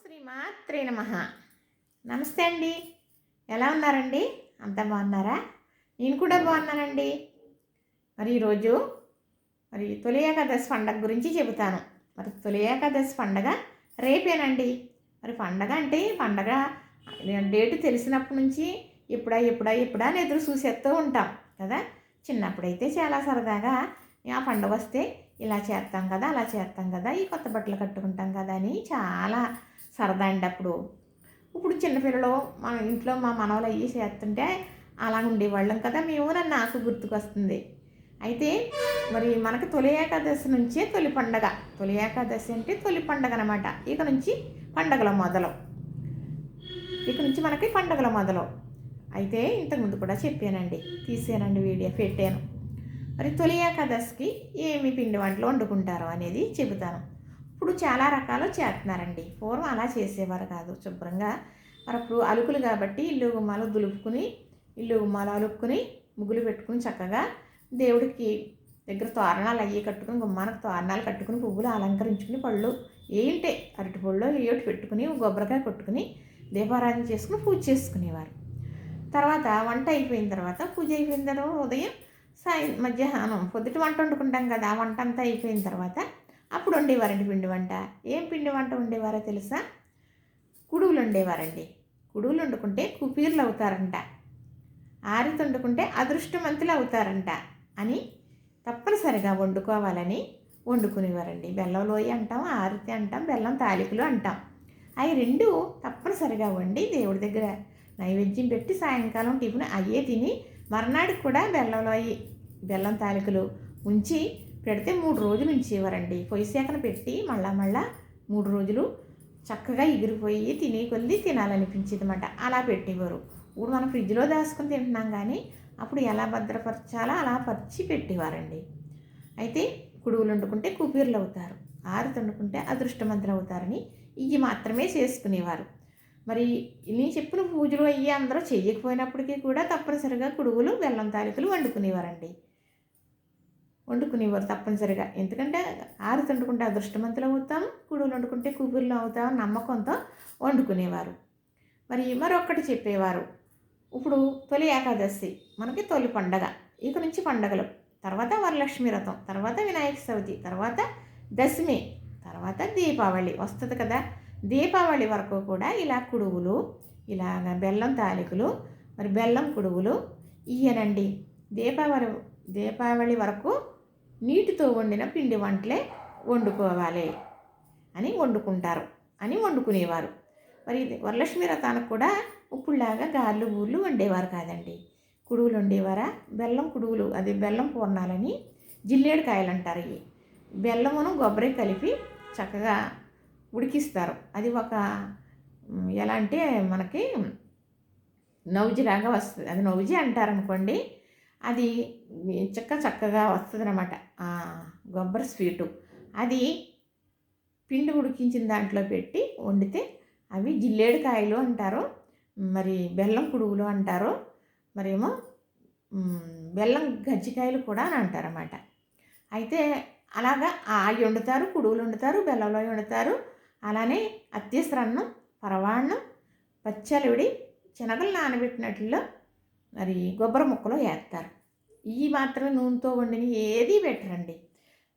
శ్రీమాత్రే నమ. నమస్తే అండి. ఎలా ఉన్నారండి? అంతా బాగున్నారా? నేను కూడా బాగున్నానండి. మరి ఈరోజు మరి తొలి ఏకాదశి పండగ గురించి చెబుతాను. మరి తొలి ఏకాదశి పండగ రేపేనండి. మరి పండగ అంటే పండగ డేటు తెలిసినప్పటి నుంచి ఎప్పుడా ఎప్పుడా ఎప్పుడా అని ఎదురు చూసేస్తూ ఉంటాం కదా. చిన్నప్పుడైతే చాలా సరదాగా ఆ పండగ వస్తే ఇలా చేస్తాం కదా అలా చేస్తాం కదా ఈ కొత్త బట్టలు కట్టుకుంటాం కదా అని చాలా సరదా అండి అప్పుడు ఇప్పుడు చిన్నపిల్లలు మన ఇంట్లో మా మనవలు అయ్యి చేస్తుంటే అలా ఉండేవాళ్ళం కదా మేము నన్ను నాకు గుర్తుకొస్తుంది. అయితే మరి మనకు తొలి ఏకాదశి నుంచే తొలి పండగ. తొలి ఏకాదశి అంటే తొలి పండగ అనమాట ఇక నుంచి పండగల మొదలు. ఇక నుంచి మనకి పండగల మొదలు. అయితే ఇంతకుముందు కూడా చెప్పానండి తీసానండి వీడియో పెట్టాను. మరి తొలి ఏకాదశికి ఏమి పిండి వంటలు వండుకుంటారో అనేది చెబుతాను. ఇప్పుడు చాలా రకాలు చేస్తున్నారండి. పూర్వం అలా చేసేవారు కాదు. శుభ్రంగా మరి అప్పుడు అలుకులు కాబట్టి ఇల్లు గుమ్మాలు దులుపుకుని ఇల్లు గుమ్మాలు అలుపుకుని ముగ్గులు పెట్టుకుని చక్కగా దేవుడికి దగ్గర తోరణాలు అయ్యి కట్టుకుని గుమ్మానికి తోరణాలు కట్టుకుని పువ్వులు అలంకరించుకుని పళ్ళు ఏంటే అరటి పళ్ళు ఏటి పెట్టుకుని కొబ్బరికాయ కొట్టుకుని దీపారాధన చేసుకుని పూజ చేసుకునేవారు. తర్వాత వంట అయిపోయిన తర్వాత పూజ అయిపోయిన తర్వాత ఉదయం సాయం మధ్యాహ్నం పొద్దుట వంట వండుకుంటాం కదా వంట అంతా అయిపోయిన తర్వాత అప్పుడు వండేవారండి పిండి వంట. ఏం పిండి వంట వండేవారో తెలుసా? కుడువులు వండేవారండి. కుడువులు వండుకుంటే కుపీర్లు అవుతారంట. ఆరిత వండుకుంటే అదృష్టవంతులు అవుతారంట అని తప్పనిసరిగా వండుకోవాలని వండుకునేవారండి. బెల్లం లోయ అంటాం ఆరితి అంటాం బెల్లం తాలికలు అంటాం. అవి రెండు తప్పనిసరిగా వండి దేవుడి దగ్గర నైవేద్యం పెట్టి సాయంకాలం టిఫిన్ అయ్యే తిని మర్నాడు కూడా బెల్లంలోయి బెల్లం తాలికలు ఉంచి పెడితే మూడు రోజులు ఉంచేవారండి. పొయ్యి సేకన పెట్టి మళ్ళా మళ్ళా మూడు రోజులు చక్కగా ఎగిరిపోయి తినే కొద్ది తినాలనిపించేది అనమాట అలా పెట్టేవారు. ఇప్పుడు మనం ఫ్రిడ్జ్లో దాచుకొని తింటున్నాం కానీ అప్పుడు ఎలా భద్రపరచాలో అలా పరిచి పెట్టేవారండి. అయితే కుడుగులు వండుకుంటే కుపీర్లు అవుతారు. ఆరు వండుకుంటే అదృష్టమంతులు అవుతారని ఇవి మాత్రమే చేసుకునేవారు. మరి నేను చెప్పిన పూజలు అయ్యి అందరూ చేయకపోయినప్పటికీ కూడా తప్పనిసరిగా కుడుగులు బెల్లం తాలికలు వండుకునేవారండి. వండుకునేవారు తప్పనిసరిగా. ఎందుకంటే ఆరు వండుకుంటే అదృష్టవంతులు అవుతాం కుడుగులు వండుకుంటే కూపుర్లు అవుతాం నమ్మకంతో వండుకునేవారు. మరి మరొక్కటి చెప్పేవారు. ఇప్పుడు తొలి ఏకాదశి మనకి తొలి పండగ. ఇక నుంచి పండగలు. తర్వాత వరలక్ష్మి వ్రతం తర్వాత వినాయక చవితి తర్వాత దశమి తర్వాత దీపావళి వస్తుంది కదా. దీపావళి వరకు కూడా ఇలా కుడువులు ఇలాగ బెల్లం తాలికలు మరి బెల్లం కుడువులు ఇయ్యనండి. దీపావళి దీపావళి వరకు నీటితో వండిన పిండి వంటలే వండుకోవాలి అని వండుకుంటారు అని వండుకునేవారు. మరి వరలక్ష్మి రథానికి కూడా ఉప్పుడులాగా గార్లు ఊర్లు వండేవారు కాదండి. కుడువులు వండేవారా? బెల్లం కుడుగులు అది బెల్లం పూర్ణాలని జిల్లేడు కాయలు అంటారు ఇవి. బెల్లమును కొబ్బరి కలిపి చక్కగా ఉడికిస్తారు. అది ఒక ఎలా అంటే మనకి నౌజిలాగా వస్తుంది. అది నౌజి అంటారనుకోండి అది చక్క చక్కగా వస్తుంది అనమాట కొబ్బరి స్వీటు. అది పిండి ఉడికించిన దాంట్లో పెట్టి వండితే అవి జిల్లేడు కాయలు అంటారు మరి బెల్లం కుడుగులు అంటారు మరేమో బెల్లం గజ్జికాయలు కూడా అని అంటారన్నమాట. అయితే అలాగా అవి వండుతారు కుడుగులు వండుతారు బెల్లంలో వండుతారు. అలానే అత్యసరన్నం పరవాన్నం పచ్చలుడి శనగలు నానబెట్టినట్లో మరి కొబ్బరి ముక్కలో వేస్తారు ఇవి మాత్రమే నూనెతో వండిన ఏది పెట్టరండి.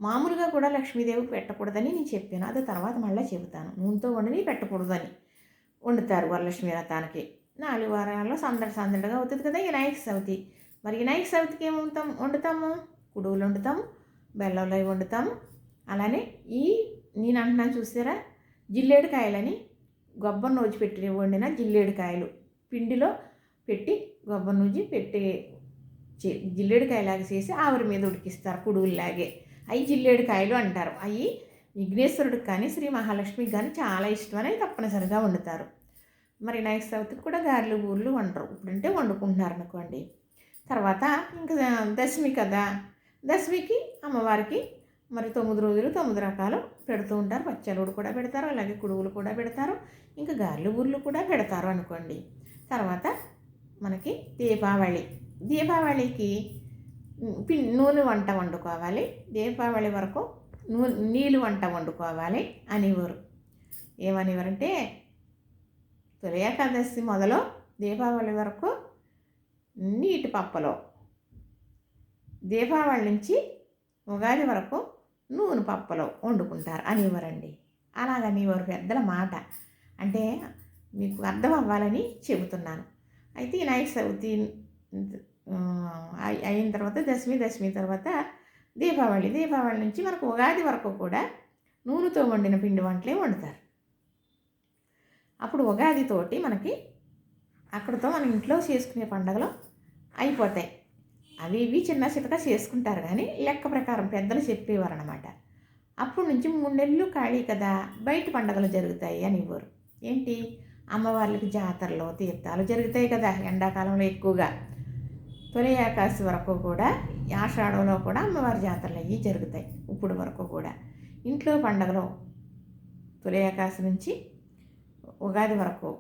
మామూలుగా కూడా లక్ష్మీదేవికి పెట్టకూడదని నేను చెప్పాను. అది తర్వాత మళ్ళీ చెబుతాను. నూనెతో వండిని పెట్టకూడదని వండుతారు వరలక్ష్మి వ్రతానికి నాలుగు వారాల్లో సందడి సందడిగా అవుతుంది కదా వినాయక చవితి. మరి వినాయక చవితికి ఏం వండుతాం వండుతాము? కుడువులు వండుతాము? బెల్లంలో వండుతాము? అలానే ఈ నేను అంటున్నాను చూసారా? జిల్లేడుకాయలని గొబ్బర నూజి పెట్టి వండిన జిల్లేడు కాయలు పిండిలో పెట్టి గొబ్బ పెట్టే పెట్టి జిల్లేడుకాయలాగా చేసి ఆవిరి మీద ఉడికిస్తారు కుడుగుల్లాగే అవి జిల్లేడుకాయలు అంటారు. అవి విఘ్నేశ్వరుడికి కానీ శ్రీ మహాలక్ష్మికి కానీ చాలా ఇష్టమని తప్పనిసరిగా వండుతారు. మరి వినాయక చవితికి కూడా గారెలు ఊర్లు వండరు. ఇప్పుడంటే వండుకుంటున్నారు అనుకోండి. తర్వాత ఇంకా దశమి కదా. దశమికి అమ్మవారికి మరి తొమ్మిది రోజులు తొమ్మిది రకాలు పెడుతూ ఉంటారు. పచ్చలుడు కూడా పెడతారు. అలాగే కుడుగులు కూడా పెడతారు. ఇంకా గారెలు ఊర్లు కూడా పెడతారు అనుకోండి. తర్వాత మనకి దీపావళి. దీపావళికి పి నూనె వంట వండుకోవాలి. దీపావళి వరకు నూ నీళ్ళు వంట వండుకోవాలి అనేవారు ఏమనేవారంటే తొలి ఏకాదశి మొదలు దీపావళి వరకు నీటి పప్పలో దీపావళి నుంచి ఉగాది వరకు నూనె పప్పలో వండుకుంటారు అనేవారండి అలాగనేవారు పెద్దల మాట. అంటే మీకు అర్థం అవ్వాలని చెబుతున్నాను. అయితే వినాయక చవితి అయి- అయిన తర్వాత దశమి దశమి తర్వాత దీపావళి. దీపావళి నుంచి మనకు ఉగాది వరకు కూడా నూనెతో వండిన పిండి వంటలే వండుతారు. అప్పుడు ఉగాదితోటి మనకి అక్కడితో మన ఇంట్లో చేసుకునే పండగలు అయిపోతాయి. అవి ఇవి చిన్న చితక చేసుకుంటారు కానీ లెక్క ప్రకారం పెద్దలు చెప్పేవారు అనమాట అప్పటి నుంచి మూడు నెలలు ఖాళీ కదా బయట పండగలు జరుగుతాయి అని ఇవ్వరు. ఏంటి? అమ్మవార్లకి జాతరలు తీర్థాలు జరుగుతాయి కదా ఎండాకాలంలో ఎక్కువగా. తొలి ఏకాశి వరకు కూడా ఆషాఢంలో కూడా అమ్మవారి జాతరలు అవి జరుగుతాయి ఇప్పుడు వరకు కూడా. ఇంట్లో పండగలు తొలి ఏకాశి నుంచి ఉగాది వరకు.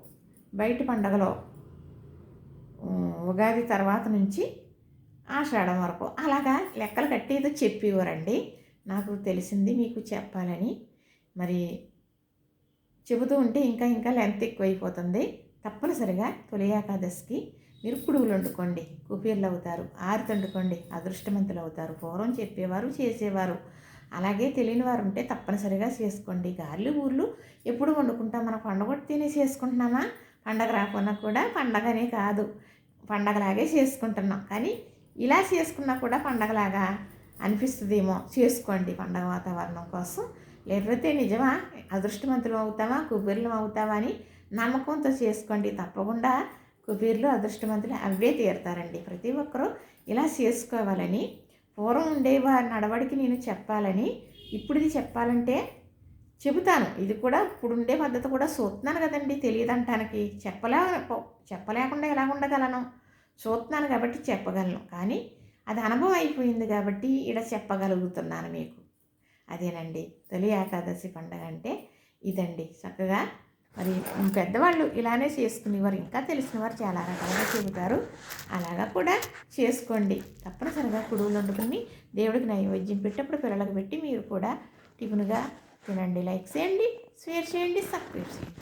బయట పండగలో ఉగాది తర్వాత నుంచి ఆషాఢం వరకు. అలాగా లెక్కలు కట్టేదో చెప్పేవారండి. నాకు తెలిసింది మీకు చెప్పాలని. మరి చెబుతూ ఉంటే ఇంకా ఇంకా లెంత్ ఎక్కువైపోతుంది. తప్పనిసరిగా తొలి ఏకాదశికి మీరు కుడువులు వండుకోండి. కుపీర్లు అవుతారు ఆరిత వండుకోండి అదృష్టవంతులు అవుతారు పూర్వం చెప్పేవారు చేసేవారు. అలాగే తెలియని వారు ఉంటే తప్పనిసరిగా చేసుకోండి. గార్లు ఊర్లు ఎప్పుడు వండుకుంటాం? మనం పండగ తినే చేసుకుంటున్నామా? పండగ రాకున్నా కూడా పండగనే కాదు. పండగలాగే చేసుకుంటున్నాం. కానీ ఇలా చేసుకున్నా కూడా పండగలాగా అనిపిస్తుందేమో. చేసుకోండి పండగ వాతావరణం కోసం. లేకపోతే నిజమా? అదృష్టవంతులు అవుతావా? కుబీర్లు అవుతావా అని నమ్మకంతో చేసుకోండి. తప్పకుండా కుబీర్లు అదృష్టవంతులు అవే తీరుతారండి. ప్రతి ఒక్కరూ ఇలా చేసుకోవాలని పూర్వం ఉండే వారి నడవడికి నేను చెప్పాలని ఇప్పుడు ఇది చెప్పాలంటే చెబుతాను. ఇది కూడా ఇప్పుడు ఉండే పద్ధతి కూడా చూస్తున్నాను కదండి. తెలియదంటానికి చెప్పలే చెప్పలేకుండా ఎలా ఉండగలను? చూస్తున్నాను కాబట్టి చెప్పగలను. కానీ అది అనుభవం అయిపోయింది కాబట్టి ఇక్కడ చెప్పగలుగుతున్నాను మీకు. అదేనండి. తొలి ఏకాదశి పండగ అంటే ఇదండి. చక్కగా మరి పెద్దవాళ్ళు ఇలానే చేసుకునేవారు ఇంకా తెలిసిన వారు చాలా రకాలుగా చెబుతారు. అలాగా కూడా చేసుకోండి. తప్పనిసరిగా కుడువులు వండుకుని దేవుడికి నైవేద్యం పెట్టినప్పుడు పిల్లలకు పెట్టి మీరు కూడా టిఫిన్గా తినండి. లైక్ చేయండి షేర్ చేయండి సబ్స్క్రైబ్ చేయండి.